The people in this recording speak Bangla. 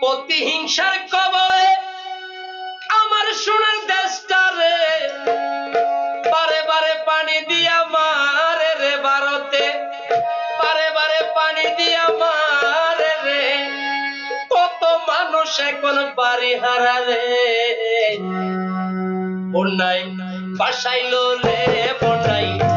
প্রতিহিংসার কবলে আমার সোনার দেশটা রে। বারে বারে পানি দিয়া মারে রে ভারতে। বারে বারে পানি দিয়া মারে রে। কত মানুষ এখন বাড়ি হারা রে। বন্যায় বাসাইল রে বন্যায়